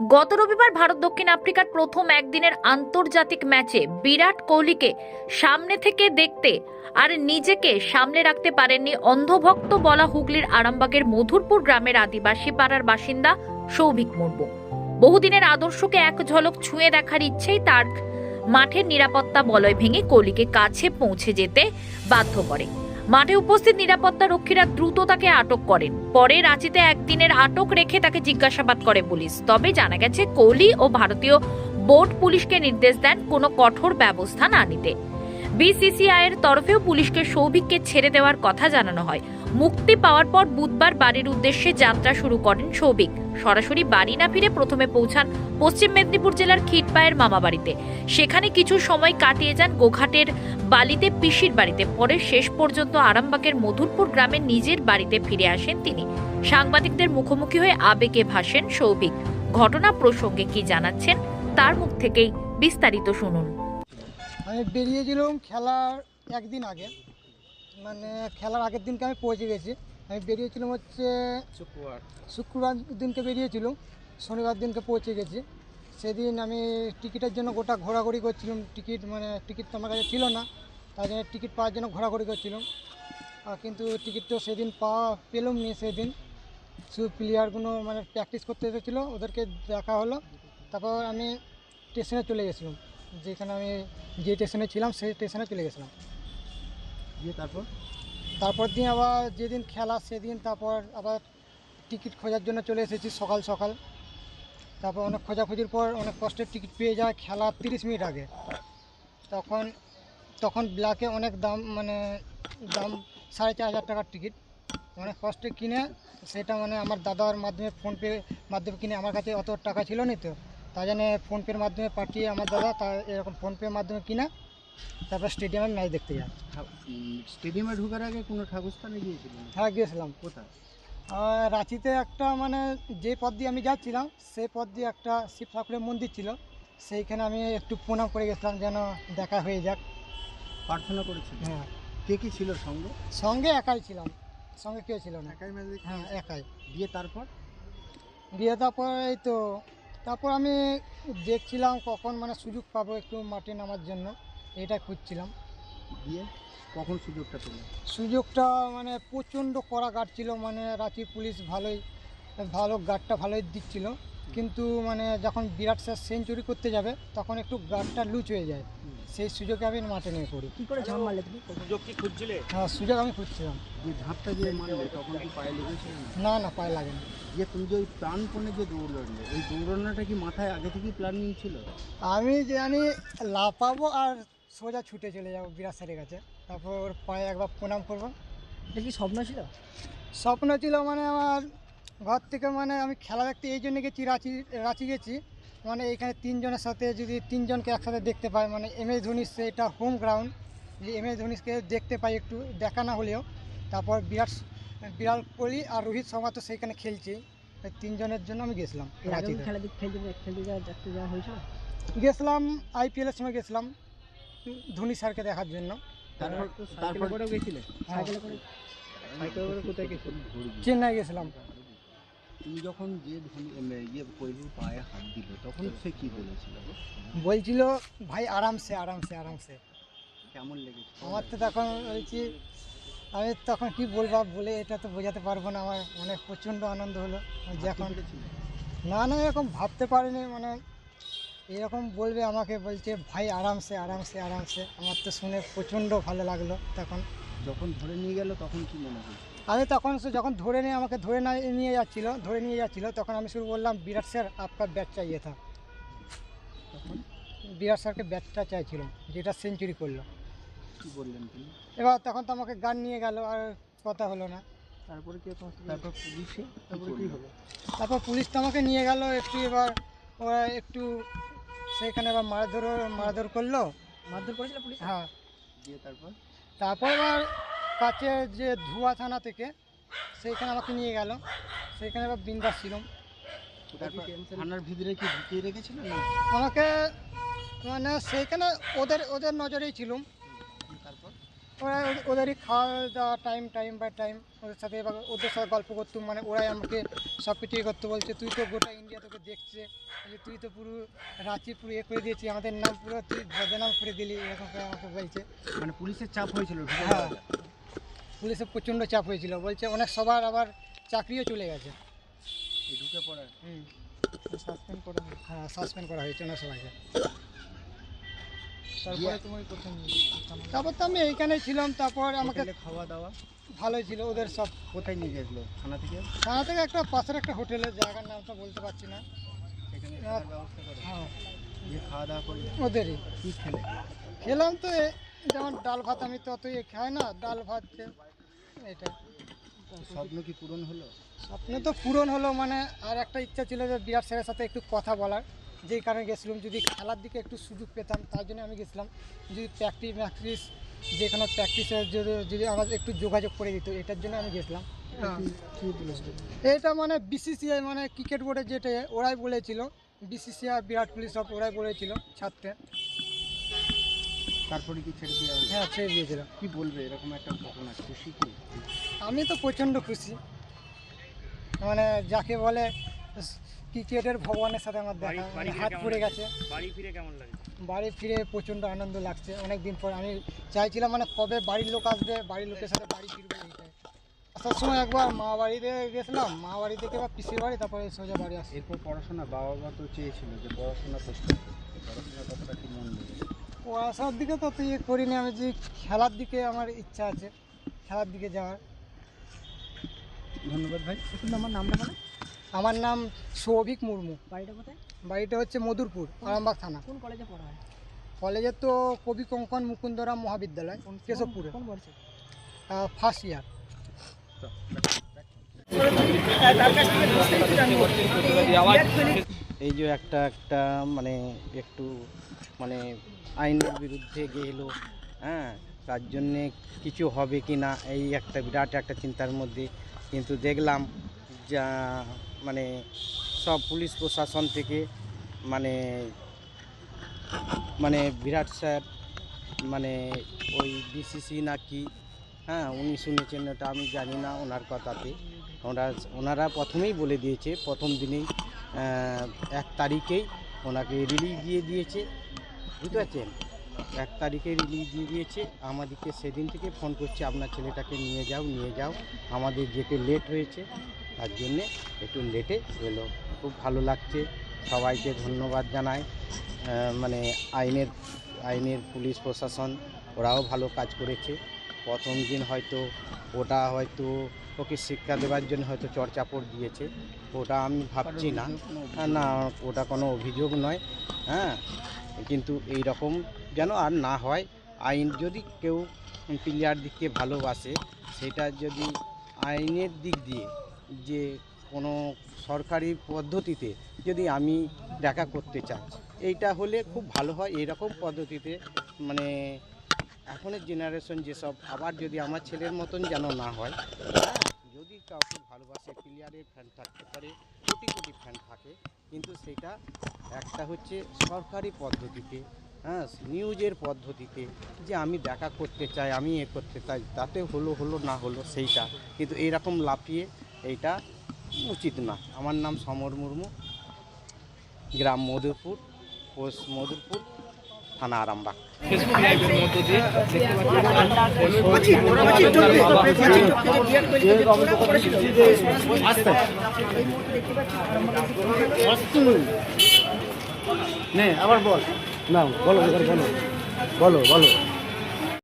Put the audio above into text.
গত রবিবার ভারত দক্ষিণ আফ্রিকার প্রথম একদিনের আন্তর্জাতিক ম্যাচে বিরাট কোহলিকে সামনে থেকে দেখতে আর নিজেকে সামলে রাখতে পারেননি অন্ধভক্ত বলা হুগলির আরামবাগের মধুরপুর গ্রামের আদিবাসী পাড়ার বাসিন্দা সৌভিক মুর্মু। বহুদিনের আদর্শকে এক ঝলক ছুঁয়ে দেখার ইচ্ছেই তার মাঠের নিরাপত্তা বলয় ভেঙে কোহলিকে কাছে পৌঁছে যেতে বাধ্য করে। মাঠে উপস্থিত নিরাপত্তা রক্ষীরা দ্রুত তাকে আটক করেন। পরে রাঁচিতে একদিনের আটক রেখে তাকে জিজ্ঞাসাবাদ করে পুলিশ। তবে জানা গেছে, কোহলি ও ভারতীয় বোর্ড পুলিশকে নির্দেশ দেন কোনো কঠোর ব্যবস্থা না নিতে। বিসিসিআই এর তরফেও পুলিশকে সৌভিককে ছেড়ে দেওয়ার কথা জানানো হয়। মুক্তি পাওয়ার পর বুধবার বাড়ির উদ্দেশ্যে যাত্রা শুরু করেন সৌভিক। সরাসরি বাড়ি না ফিরে প্রথমে পৌঁছান পশ্চিম মেদিনীপুর জেলার খিটপায়ের মামা বাড়িতে। সেখানে কিছু সময় কাটিয়ে যান গোঘাটের বালিতে পিসির বাড়িতে। পরে শেষ পর্যন্ত আরামবাগের মধুরপুর গ্রামের নিজের বাড়িতে ফিরে আসেন তিনি। সাংবাদিকদের মুখোমুখি হয়ে আবেগে ভাসেন সৌভিক। ঘটনা প্রসঙ্গে কি জানাচ্ছেন, তার মুখ থেকেই বিস্তারিত শুনুন। আমি বেরিয়েছিলাম খেলার একদিন আগে। মানে খেলার আগের দিনকে আমি পৌঁছে গেছি। আমি বেরিয়েছিলাম হচ্ছে শুক্রবার। শুক্রবার দিনকে বেরিয়েছিলাম। শনিবার দিনকে পৌঁছে গেছি। সেদিন আমি টিকিটের জন্য গোটা ঘোরাঘুরি করছিলাম। টিকিট মানে টিকিট তো আমার কাছে ছিল না। তাই জন্য টিকিট পাওয়ার জন্য ঘোরাঘুরি করছিলাম। কিন্তু টিকিট তো সেদিন পাওয়া পেলাম নি সেদিন। শুধু প্লেয়ারগুলো মানে প্র্যাকটিস করতে এসেছিল। ওদেরকে দেখা হলো। তারপর আমি স্টেশনে চলে গেছিলাম। যেখানে আমি যে স্টেশনে ছিলাম সেই স্টেশনে চলে গেছিলাম। দিয়ে তারপর? তারপর দিন আবার যেদিন খেলা সেদিন তারপর আবার টিকিট খোঁজার জন্য চলে এসেছি সকাল সকাল। তারপর অনেক খোঁজাখুঁজির পর অনেক কষ্টের টিকিট পেয়ে যায় খেলা তিরিশ মিনিট আগে। তখন তখন ব্ল্যাকে অনেক দাম মানে দাম সাড়ে চার হাজার টাকার টিকিট অনেক কষ্টে কিনে সেটা মানে আমার দাদার মাধ্যমে ফোনপে মাধ্যমে কিনে আমার কাছে অত টাকা ছিল না তো। তাই জন্য ফোনপের মাধ্যমে পাঠিয়ে আমার দাদা তা এরকম ফোনপের মাধ্যমে কিনা তারপর স্টেডিয়ামে ম্যাচ দেখতে যায় স্টেডিয়ামে ঢোকার আগে কোনো ঠাকুরস্থানে গিয়েছিলাম হ্যাঁ গিয়েছিলাম। কোথায়? রাঁচিতে একটা মানে যে পথ দিয়ে আমি যাচ্ছিলাম সেই পথ দিয়ে একটা শিব ঠাকুরের মন্দির ছিল। সেইখানে আমি একটু প্রণাম করে গেছিলাম যেন দেখা হয়ে যাক। প্রার্থনা করেছিলেন? হ্যাঁ। কে কি ছিল সঙ্গে? সঙ্গে একাই ছিলাম। সঙ্গে কেউ ছিল না। একাই হ্যাঁ একাই। দিয়ে তারপর? দিয়ে তারপর এই তো তারপর আমি দেখছিলাম কখন মানে সুযোগ পাবো একটু মাঠে নামার জন্য এটা খুঁজছিলাম। দিয়ে কখন সুযোগটা পেলাম সুযোগটা মানে প্রচণ্ড কড়া গার্ড ছিল মানে রাঁচি পুলিশ ভালোই ভালো গার্ডটা ভালোই দিচ্ছিল। কিন্তু মানে যখন বিরাট স্যার সেঞ্চুরি করতে যাবে তখন একটু গার্ডটা লুচ হয়ে যায়। সেই সুযোগে আমি মাঠে নিয়ে পড়ি। কি করে ঝাম মারলে তুমি? হ্যাঁ সুযোগ আমি খুঁজছিলাম। যে ঝাঁপটা যে মারলে তখন কি পায়ে লেগেছিল না না পায়ে লাগেনি। যে তুমি যে ওই প্ল্যান প্রাণপণে যে দৌড়লে ওই দৌড়ানোটা কি মাথায় আগে থেকেই প্ল্যানিং ছিল? আমি জানি লাফাবো আর সোজা ছুটে চলে যাব বিরাট স্যারের কাছে। তারপর ওর পায়ে একবার প্রণাম করব। এটা কি স্বপ্ন ছিল? স্বপ্ন ছিল মানে আমার ঘর থেকে মানে আমি খেলা দেখতে এই জন্য গেছি রাঁচি রাঁচি গেছি। মানে এখানে তিনজনের সাথে যদি তিনজনকে একসাথে দেখতে পাই মানে এম এস ধোনি সেটা হোম গ্রাউন্ড যে এম এস ধোনিকে দেখতে পাই একটু দেখা না হলেও। তারপর বিরাট বিরাট কোহলি আর রোহিত শর্মা তো সেইখানে খেলছে। তিনজনের জন্য আমি গেছিলাম রাঁচিতে। খেলা খেলতে খেলতে যাওয়া হয়েছিল? গেছিলাম আইপিএলের সময় গেছিলাম ধোনি স্যারকে দেখার জন্য। হ্যাঁ, চেন্নাই গেছিলাম। তুমি যখন যে এম, ইয়ে কোহলির পায়ে হাত দিল তখন সে কি বলেছিল? বলছিল ভাই আরামসে আরামসে আরামসে। কেমন লেগেছে? আমার তো তখন বলছি আমি তখন কি বলব বলে এটা তো বোঝাতে পারব না আমার মানে প্রচণ্ড আনন্দ হলো। যখন? না না এরকম ভাবতে পারিনি মানে এরকম বলবে আমাকে বলছে ভাই আরামসে আরামসে আরামসে। আমার তো শুনে প্রচণ্ড ভালো লাগল তখন। যখন ধরে নিয়ে গেল তখন কি মনে হয়েছে? আমি তখন সে যখন ধরে নিয়ে আমাকে ধরে না নিয়ে যাচ্ছিল ধরে নিয়ে যাচ্ছিল তখন আমি শুরু বললাম বিরাট স্যার আপনার ব্যাট চাইয়ে থা তখন বিরাট স্যারকে ব্যাটটা চাইছিলাম যেটা সেঞ্চুরি করল। কি বললেন তিনি? এবার তখন তো আমাকে গান নিয়ে গেল আর কথা হলো না। তারপরে কি তারপর পুলিশে? তারপরে কি হলো? তারপর পুলিশ তো আমাকে নিয়ে গেল একটু এবার ওরা একটু সেখানে এবার মারধর মারধর করল। মারধর করেছিল পুলিশ? হ্যাঁ। দিয়ে তারপর? তারপর এবার কাছে যে ধুয়া থানা থেকে সেইখানে আমাকে নিয়ে গেল। সেইখানে এবার বিন্দাস ছিলাম। থানার ভিতরে কি ঢুকিয়ে রেখেছিল না? আমাকে মানে সেইখানে ওদের ওদের নজরেই ছিলাম। তারপর? ওরা ওদেরই খাওয়া দাওয়া টাইম টাইম বাই টাইম ওদের সাথে এবার ওদের সাথে গল্প করতুম। মানে ওরাই আমাকে সব কিছু ইয়ে করতে বলছে তুই তো গোটা ইন্ডিয়া তোকে দেখছে। তুই তো পুরো রাঁচি পুরো ইয়ে করে দিয়েছি আমাদের নাম পুরো তুই বদনাম করে দিলি। এরকম করে আমাকে বলছে। মানে পুলিশের চাপ হয়েছিল হ্যাঁ। পুলিশের প্রচণ্ড চাপ হয়েছিল। বলছে অনেক সবার আবার চাকরিও চলে গেছে। ঢুকে পড়ার হুম। সাসপেন্ড করা হ্যাঁ? সাসপেন্ড করা হয়েছে অনেক সবাইকে। তারপরে তো আমি এইখানেই ছিলাম তারপর আমাকে খাওয়া দাওয়া ভালোই ছিল ওদের সব কোথায় নিয়ে গেছিল? থানা থেকে? থানা থেকে একটা পাশের একটা হোটেলে জায়গার নামটা বলতে পারছি না। হ্যাঁ। করে? খাওয়া দাওয়া করলে ওদেরই। কি খেলে? খেলাম তো যেমন ডাল ভাত আমি তো অত ইয়ে খাই না ডাল ভাত খে- এটা। স্বপ্ন কি পূরণ হলো? স্বপ্ন তো পূরণ হলো মানে আর একটা ইচ্ছা ছিল যে বিরাট স্যারের সাথে একটু কথা বলার। যেই কারণে গেছিলাম যদি খেলার দিকে একটু সুযোগ পেতাম তার জন্য আমি গেছিলাম। যদি প্র্যাকটিস ম্যাকটিস যেখানে প্র্যাকটিসের যদি যদি আমার একটু যোগাযোগ করে দিত এটার জন্য আমি গেছিলাম। এটা মানে বিসিসিআই মানে ক্রিকেট বোর্ডের যেটা ওরাই বলেছিল। বিসিসিআই বিরাট কোহলি সব ওরাই বলেছিল ছাড়তে। তারপরে কি ছেড়ে দেওয়া হলো? হ্যাঁ ছেড়ে দিয়েছিল কি বলবে? এরকম একটা ঘটনা খুশি কি? আমি তো প্রচণ্ড খুশি। মানে যাকে বলে ক্রিকেটের ভগবানের সাথে আমার দেখা হাত পড়ে গেছে। বাড়ি ফিরে কেমন লাগে বাড়ি ফিরে প্রচণ্ড আনন্দ লাগছে। অনেক দিন পর আমি চাইছিলাম মানে কবে বাড়ির লোক আসবে বাড়ির লোকের সাথে বাড়ি ফিরবে এইটাই। আসার সময় একবার মা বাড়িতে গেছিলাম। মা বাড়ি থেকে এবার পিসির বাড়ি তারপরে সোজা বাড়ি আসি। এরপর পড়াশোনা বাবা মা তো চেয়েছিল যে পড়াশোনা করতে পড়াশোনা কতটা কি মন দেবে পড়াশোনার দিকে তো ইয়ে করিনি আমি যে খেলার দিকে আমার ইচ্ছা আছে খেলার দিকে যাওয়ার। ধন্যবাদ ভাই। আমার নামটা বলে আমার নাম সৌভিক মুর্মু। বাড়িটা কোথায়? বাড়িটা হচ্ছে মধুরপুর আরামবাগ থানা। কোন কলেজে পড়া হয়? কলেজে তো কবি কঙ্কন মুকুন্দরাম মহাবিদ্যালয় কেশবপুরে। কোন বর্ষে ফার্স্ট ইয়ার এই যে একটা একটা মানে একটু মানে আইনের বিরুদ্ধে গেলো হ্যাঁ? তার জন্যে কিছু হবে কি না, এই একটা বিরাট একটা চিন্তার মধ্যে কিন্তু দেখলাম যা মানে সব পুলিশ প্রশাসন থেকে মানে মানে বিরাট স্যার মানে ওই বিসিসি না কি হ্যাঁ? উনি শুনেছেন ওটা আমি জানি না ওনার কথাতে। ওনারা ওনারা প্রথমেই বলে দিয়েছে, প্রথম দিনেই এক তারিখেই ওনাকে রিলিজ দিয়ে দিয়েছে, বুঝতে পারছেন? এক তারিখে রিলিজ দিয়ে দিয়েছে, আমাদেরকে সেদিন থেকে ফোন করছে, আপনার ছেলেটাকে নিয়ে যাও নিয়ে যাও, আমাদের যেতে লেট হয়েছে, তার জন্যে একটু লেটে এলো। খুব ভালো লাগছে, সবাইকে ধন্যবাদ জানাই মানে আইনের আইনের, পুলিশ, প্রশাসন, ওরাও ভালো কাজ করেছে। প্রথম দিন হয়তো ওটা হয়তো ওকে শিক্ষা দেওয়ার জন্য হয়তো চর্চাপড় দিয়েছে। ওটা আমি ভাবছি না। না ওটা কোনো অভিযোগ নয়। হ্যাঁ কিন্তু এই রকম যেন আর না হয় আইন যদি কেউ প্লেয়ার দিককে ভালোবাসে সেটা যদি আইনের দিক দিয়ে যে কোনো সরকারি পদ্ধতিতে যদি আমি দেখা করতে চাই এইটা হলে খুব ভালো হয়। এইরকম পদ্ধতিতে মানে এখনের জেনারেশন যেসব আবার যদি আমার ছেলের মতন যেন না হ্যাঁ, যদি কাউকে ভালোবাসে, প্লেয়ারের ফ্যান থাকতে পারে, কোটি কোটি ফ্যান থাকে, কিন্তু সেটা একটা হচ্ছে সরকারি পদ্ধতিতে হ্যাঁ নিউজের পদ্ধতিতে যে আমি দেখা করতে চাই, আমি এ করতে চাই, তাতে হলো হলো না হলো সেইটা। কিন্তু এইরকম লাফিয়ে এইটা উচিত না। আমার নাম সমর মুর্মু, গ্রাম মধুরপুর পোস্ট মধুরপুর থানা আরামবাগ আবার বল না বলো বলো বলো বলো